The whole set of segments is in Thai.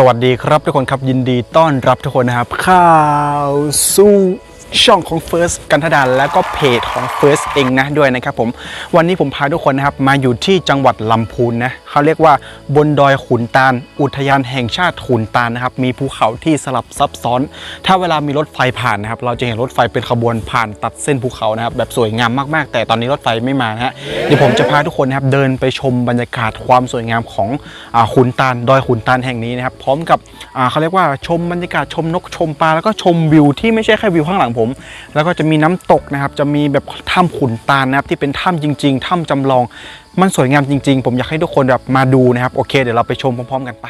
สวัสดีครับทุกคนครับยินดีต้อนรับทุกคนนะครับข้าวสู้ ช่องของ First กันทดานแล้วก็เพจของ First เองนะด้วยนะครับผมวันนี้ผมพาทุกคนนะครับมาอยู่ที่จังหวัดลำพูนนะเขาเรียกว่าบนดอยขุนตาล อุทยานแห่งชาติขุนตาลนะครับมีภูเขาที่สลับซับซ้อน ถ้าเวลามีรถไฟผ่านนะครับเราจะเห็นรถไฟเป็นขบวนผ่านตัดเส้นภูเขานะครับแบบสวยงามมากๆ แต่ตอนนี้รถไฟไม่มานะฮะเดี๋ยวผมจะพาทุกคนนะครับเดินไปชมบรรยากาศความสวยงามของอาขุนตาลดอยขุนตาลแห่งนี้นะครับพร้อมกับอ่าเขาเรียกว่าชมบรรยากาศชมนกชมปลาแล้วก็ชมวิวที่ไม่ใช่แค่วิวข้างหลังผม แล้วก็จะมีน้ำตกนะครับ จะมีแบบถ้ำขุนตาลนะครับ ที่เป็นถ้ำจริง ๆ ถ้ำจำลอง มันสวยงามจริง ๆ ผมอยากให้ทุกคนแบบมาดูนะครับ โอเค เดี๋ยวเราไปชมพร้อม ๆ กันไป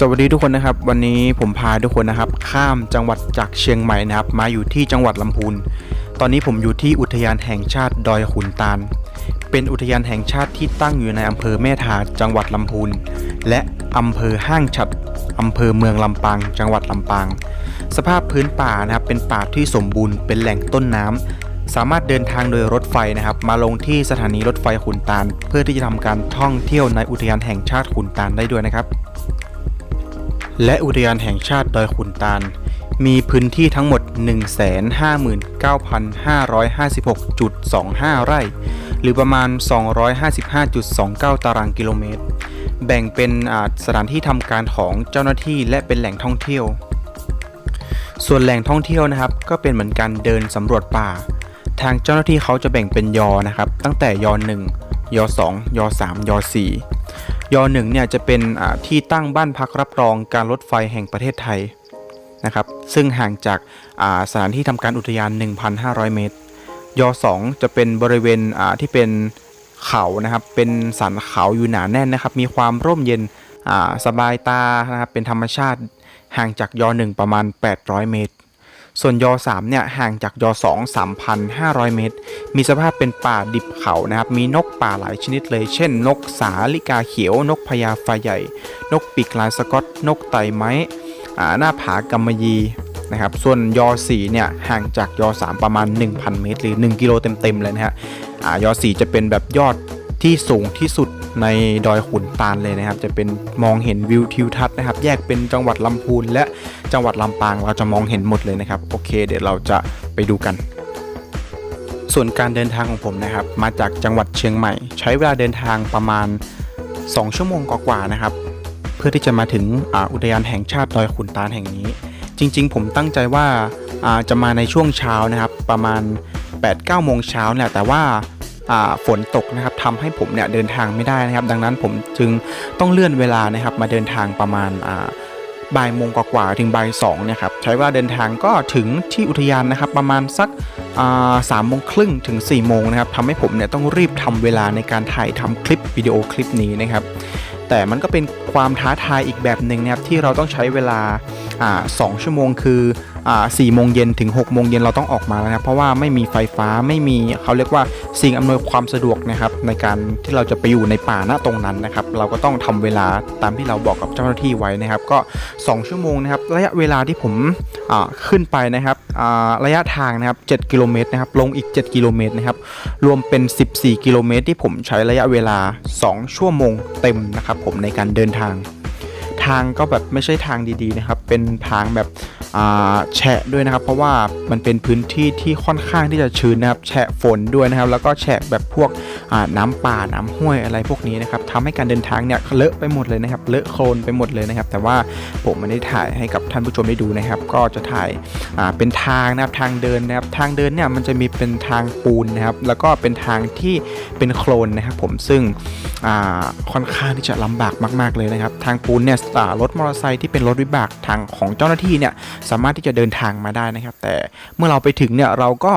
สวัสดีทุกคนนะครับ วันนี้ผมพาทุกคนนะครับ ข้ามจังหวัดจากเชียงใหม่นะครับ มาอยู่ที่จังหวัดลำพูนตอนนี้ผมอยู่ที่อุทยานแห่งชาติดอยขุนตาล เป็นอุทยานแห่งชาติที่ตั้งอยู่ในอำเภอแม่ทาจังหวัดลำพูนและอำเภอห้างฉัดอำเภอเมืองลำปางจังหวัดลำปาง สภาพพื้นป่านะครับเป็นป่าที่สมบูรณ์เป็นแหล่งต้นน้ำสามารถเดินทางโดยรถไฟนะครับ มาลงที่สถานีรถไฟขุนตาล เพื่อที่จะทำการท่องเที่ยวในอุทยานแห่งชาติขุนตาลได้ด้วยนะครับ และอุทยานแห่งชาติดอยขุนตาล มีพื้นที่ทั้งหมด 159,556.25 ไร่ หรือประมาณ 255.29 ตารางกิโลเมตร แบ่งเป็นสถานที่ทำการของเจ้าหน้าที่และเป็นแหล่งท่องเที่ยว ส่วนแหล่งท่องเที่ยวนะครับ ก็เป็นเหมือนการเดินสำรวจป่า ทางเจ้าหน้าที่เขาจะแบ่งเป็นยอนะครับ ตั้งแต่ยอ1ยอ2ยอ3ยอ4 ยอ1เนี่ยจะเป็นที่ตั้งบ้านพักรับรองการรถไฟแห่งประเทศไทยนะครับ ซึ่งห่างจากาสถานที่ทำการอุทยาน 1,500 เมตร ยอ 2 จะเป็นบริเวณที่เป็นเขานะครับ เป็นสันเขาอยู่หนาแน่นนะครับ มีความร่มเย็นสบายตานะครับ เป็นธรรมชาติห่างจากยอ1ประมาณ 800 เมตร ส่วนยอ3เนี่ยห่างจากยอ2 3,500 เมตร มีสภาพเป็นป่าดิบเขานะครับมีนกป่าหลายชนิดเลย เช่น นกสาลิกาเขียว นกพญาไฟใหญ่ นกปีกลายสกอต นกไตไม้หน้าผากำมะยีนะครับส่วนยอ4เนี่ยห่างจากยอ3ประมาณ 1,000 เมตร หรือ 1 กิโลเต็มๆเลยนะฮะอ่ายอ4จะเป็นแบบยอด ที่สูงที่สุดในดอยขุนตาลเลยนะครับ จะเป็นมองเห็นวิวทิวทัศน์นะครับ แยกเป็นจังหวัดลำพูนและจังหวัดลำปางเราจะมองเห็นหมดเลยนะครับ โอเค เดี๋ยวเราจะไปดูกัน ส่วนการเดินทางของผมนะครับ มาจากจังหวัดเชียงใหม่ ใช้เวลาเดินทางประมาณ 2 ชั่วโมงกว่าๆนะครับ เพื่อที่จะมาถึงออุทยานแห่งชาติดอยขุนตาลแห่งนี้ จริง ๆ ผมตั้งใจว่าจะมาในช่วงเช้านะครับ ประมาณ8-9โมงเช้าเนี่ยแต่ว่า ฝนตกนะครับทำให้ผมเนี่ยเดินทางไม่ได้นะครับ ดังนั้นผมจึงต้องเลื่อนเวลานะครับ มาเดินทางประมาณบ่ายโมงกว่าถึงบ่ายสองเนี่ยครับใช้เวลาเดินทางก็ถึงที่อุทยานนะครับ ประมาณสักสามโมงครึ่งถึง4ี่โมงนะครับทำให้ผมเนี่ยต้องรีบทำเวลาในการถ่ายทำคลิปวิดีโอคลิปนี้นะครับ แต่มันก็เป็นความท้าทายอีกแบบหนึ่งนะครับที่เราต้องใช้เวลาสองชั่วโมงคือ สี่โมงเย็นถึง6กโมงเย็นเราต้องออกมาแล้วนะครับเพราะว่าไม่มีไฟฟ้าไม่มีเขาเรียกว่าสิ่งอำนวยความสะดวกนะครับในการที่เราจะไปอยู่ในป่าณตรงนั้นนะครับเราก็ต้องทำเวลาตามที่เราบอกกับเจ้าหน้าที่ไว้นะครับ ก็ 2 ชั่วโมงนะครับระยะเวลาที่ผมขึ้นไปนะครับระยะทางนะครับ7กิโลเมตรนะครับลงอีก 7 กิโลเมตรนะครับรวมเป็น 14 กิโลเมตร ที่ผมใช้ระยะเวลา 2 ชั่วโมงเต็มนะครับผมในการเดินทาง ทางก็แบบไม่ใช่ทางดีๆนะครับเป็นทางแบบ แฉะด้วยนะครับ เพราะว่ามันเป็นพื้นที่ที่ค่อนข้างที่จะชื้นนะครับแฉะฝนด้วยนะครับ แล้วก็แฉะแบบพวกน้ำป่าน้ำห้วยอะไรพวกนี้นะครับทำให้การเดินทางเนี่ยเลอะไปหมดเลยนะครับเลอะโคลนไปหมดเลยนะครับ แต่ว่าผมไม่ได้ถ่ายให้กับท่านผู้ชมได้ดูนะครับ ก็จะถ่ายาเป็นทางนะครับทางเดินนะครับทางเดินเนี่ยมันจะมีเป็นทางปูนนะครับ แล้วก็เป็นทางที่เป็นโคลนนะครับ ผมซึ่งค่อนข้างที่จะลำบากมาก ๆเลยนะครับ ทางปูนเนี่ยอ่ารถมอเตอร์ไซค์ที่เป็นรถวิบากทางของเจ้าหน้าที่เนี่ยสามารถที่จะเดินทางมาได้นะครับ แต่เมื่อเราไปถึงเนี่ยเราก็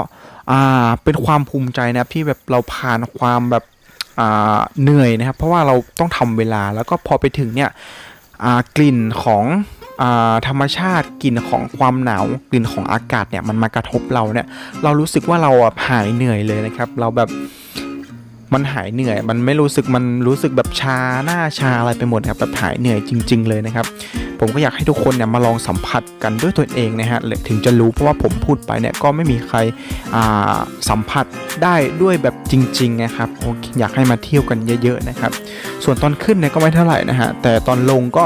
อ่าเป็นความภูมิใจนะครับที่แบบเราผ่านความแบบอ่าเหนื่อยนะครับ เพราะว่าเราต้องทำเวลาแล้วก็พอไปถึงเนี่ยอ่ากลิ่นของธรรมชาติกลิ่นของความหนาวกลิ่นของอากาศเนี่ยมันมากระทบเราเนี่ยเรารู้สึกว่าเราหายเหนื่อยเลยนะครับ เราแบบ มันหายเหนื่อย มันไม่รู้สึกมันรู้สึกแบบชาหน้าชาอะไรไปหมดครับแบบหายเหนื่อยจริง ๆ เลยนะครับ ผมก็อยากให้ทุกคนเนี่ยมาลองสัมผัสกันด้วยตัวเองนะฮะและถึงจะรู้เพราะว่าผมพูดไปเนี่ยก็ไม่มีใครอ่าสัมผัสได้ด้วยแบบจริง ๆ นะครับอเคอยากให้มาเที่ยวกันเยอะ ๆ นะครับ ส่วนตอนขึ้นเนี่ยก็ไม่เท่าไหร่นะฮะแต่ตอนลงก็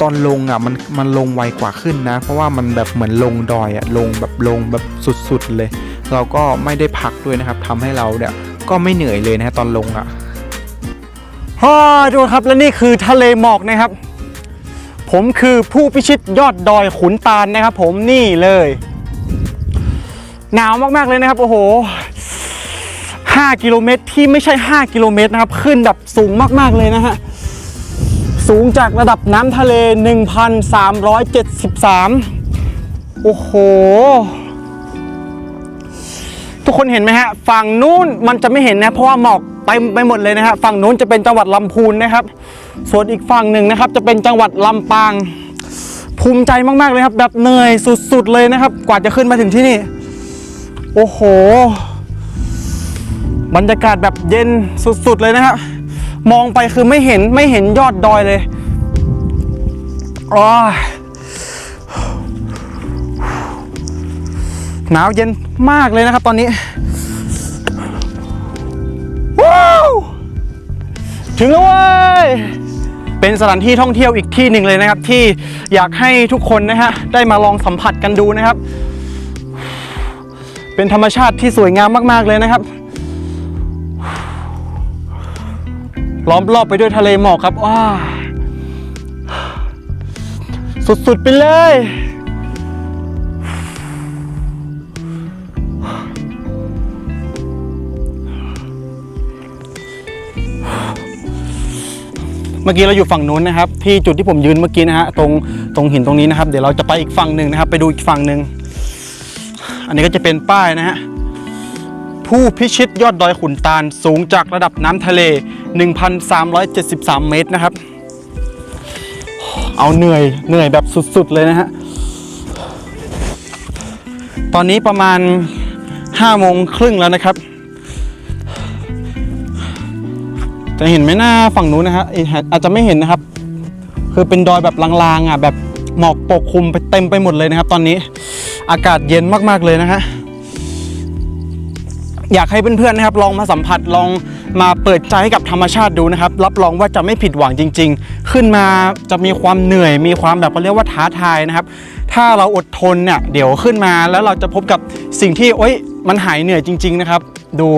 ตอนลงอะมันมันลงไวกว่าขึ้นนะ เพราะว่ามันแบบเหมือนลงดอยอะลงแบบลงแบบสุดๆเลย เราก็ไม่ได้พักด้วยนะครับทำให้เราเนี่ย ก็ไม่เหนื่อยเลยนะฮะตอนลงอะฮ่าดูครับและนี่คือทะเลหมอกนะครับ ผมคือผู้พิชิตยอดดอยขุนตาลนะครับ ผมนี่เลย หนาวมากๆเลยนะครับ โอ้โห 5 กิโลเมตรที่ไม่ใช่ 5 กิโลเมตรนะครับ ขึ้นแบบสูงมากๆเลยนะฮะสูงจากระดับน้ำทะเล 1,373 โอ้โห ทุกคนเห็นไหมฮะฝั่งนู้นมันจะไม่เห็นนะเพราะว่าหมอกเต็มไปหมดเลยนะฮะฝั่งนู้นจะเป็นจังหวัดลำพูนนะครับ ส่วนอีกฝั่งหนึ่งนะครับ จะเป็นจังหวัดลำปาง ภูมิใจมากๆเลยครับ แบบเหนื่อยสุดๆเลยนะครับ กว่าจะขึ้นมาถึงที่นี่ โอ้โห บรรยากาศแบบเย็นสุดๆเลยนะครับมองไปคือไม่เห็นไม่เห็นยอดดอยเลยอ้า หนาวเย็นมากเลยนะครับตอนนี้ว้าวถึงแล้วเว้ยเป็นสถานที่ท่องเที่ยวอีกที่หนึ่งเลยนะครับ ที่อยากให้ทุกคนนะฮะได้มาลองสัมผัสกันดูนะครับ เป็นธรรมชาติที่สวยงามมาก ๆ เลยนะครับ ล้อมรอบไปด้วยทะเลหมอกครับว้าสุด ๆ ไปเลย มื่อกี้เราอยู่ฝั่งนู้นนะครับ ที่จุดที่ผมยืนเมื่อกี้นะฮะตรงตรงหินตรงนี้นะครับเดี๋ยวเราจะไปอีกฝั่งหนึ่งนะครับ ไปดูอีกฝั่งหนึ่งอันนี้ก็จะเป็นป้ายนะฮะผู้พิชิตยอดดอยขุนตาลสูงจากระดับน้ำทะเล 1,373 เมตรนะครับ เอาเหนื่อยเหนื่อยแบบสุดๆเลยนะฮะ ตอนนี้ประมาณ5โมงครึ่งแล้วนะครับ จะเห็นไหมหน้าฝั่งนู้นนะฮะเอ่ออาจจะไม่เห็นนะครับ คือเป็นดอยแบบลางๆอะแบบหมอกปกคลุมไปเต็มไปหมดเลยนะครับ ตอนนี้อากาศเย็นมากๆเลยนะฮะอยากให้เพื่อนๆนะครับ ลองมาสัมผัสลองมาเปิดใจให้กับธรรมชาติดูนะครับ รับรองว่าจะไม่ผิดหวังจริง ๆ ขึ้นมาจะมีความเหนื่อย มีความแบบเขาเรียกว่าท้าทายนะครับ ถ้าเราอดทนเนี่ยเดี๋ยวขึ้นมาแล้วเราจะพบกับสิ่งที่โอ๊ย มันหายเหนื่อยจริง ๆนะครับ ดู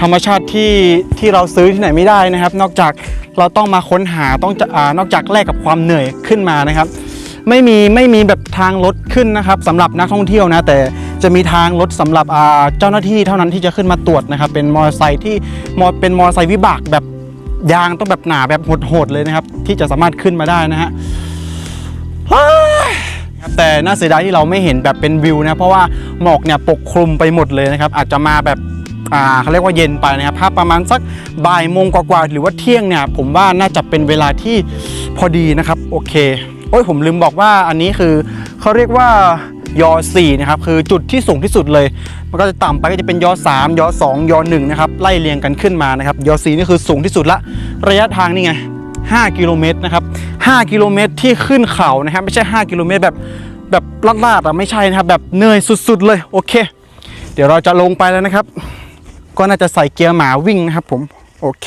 ธรรมชาติที่ที่เราซื้อที่ไหนไม่ได้นะครับ นอกจากเราต้องมาค้นหาต้องจะอ่านอกจากแลกกับความเหนื่อยขึ้นมานะครับ ไม่มีไม่มีแบบทางรถขึ้นนะครับสำหรับนักท่องเที่ยวนะ แต่จะมีทางรถสำหรับอ่าเจ้าหน้าที่เท่านั้นที่จะขึ้นมาตรวจนะครับ เป็นมอเตอร์ไซค์ที่มอเป็นมอเตอร์ไซค์วิบากแบบยางต้องแบบหนาแบบโหดๆเลยนะครับ ที่จะสามารถขึ้นมาได้นะฮะ ครับแต่น่าเสียดายที่เราไม่เห็นแบบเป็นวิวนะเพราะว่าหมอกเนี่ยปกคลุมไปหมดเลยนะครับอาจจะมาแบบอ่าเขาเรียกว่าเย็นไปนะครับถ้าประมาณสักบ่ายโมงกว่าๆหรือว่าเที่ยงเนี่ยผมว่าน่าจะเป็นเวลาที่พอดีนะครับโอเคโอ้ยผมลืมบอกว่าอันนี้คือเขาเรียกว่ายอ4นะครับคือจุดที่สูงที่สุดเลย มันก็จะต่ำไปก็จะเป็นยอ3ยอ2ยอ1นะครับไล่เรียงกันขึ้นมานะครับยอ4นี่คือสูงที่สุดละระยะทางนี่ไง 5 กิโลเมตรนะครับ 5 กิโลเมตรที่ขึ้นเขานะครับ ไม่ใช่ 5 กิโลเมตรแบบแบบลาดๆอะไม่ใช่นะครับ แบบเหนื่อยสุด ๆ เลยโอเค เดี๋ยวเราจะลงไปแล้วนะครับ ก็น่าจะใส่เกียร์หมาวิ่งนะครับผมโอเค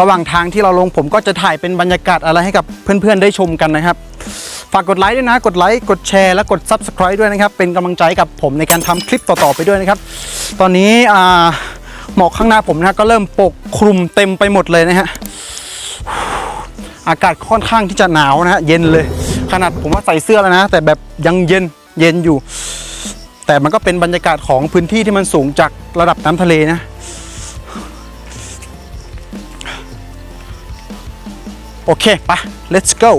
ระหว่างทางที่เราลงผมก็จะถ่ายเป็นบรรยากาศอะไรให้กับเพื่อนๆได้ชมกันนะครับฝากกดไลค์ด้วยนะ กดไลค์กดแชร์และกด Subscribe ด้วยนะครับ เป็นกำลังใจกับผมในการทำคลิปต่อ ๆ ไปด้วยนะครับ ตอนนี้อ่าหมอกข้างหน้าผมนะก็เริ่มปกคลุมเต็มไปหมดเลยนะฮะ อากาศค่อนข้างที่จะหนาวนะฮะเย็นเลย ขนาดผมว่าใส่เสื้อแล้วนะ แต่แบบยังเย็นเย็นอยู่ แต่มันก็เป็นบรรยากาศของพื้นที่ที่มันสูงจากระดับน้ำทะเลนะโอเคไป let's go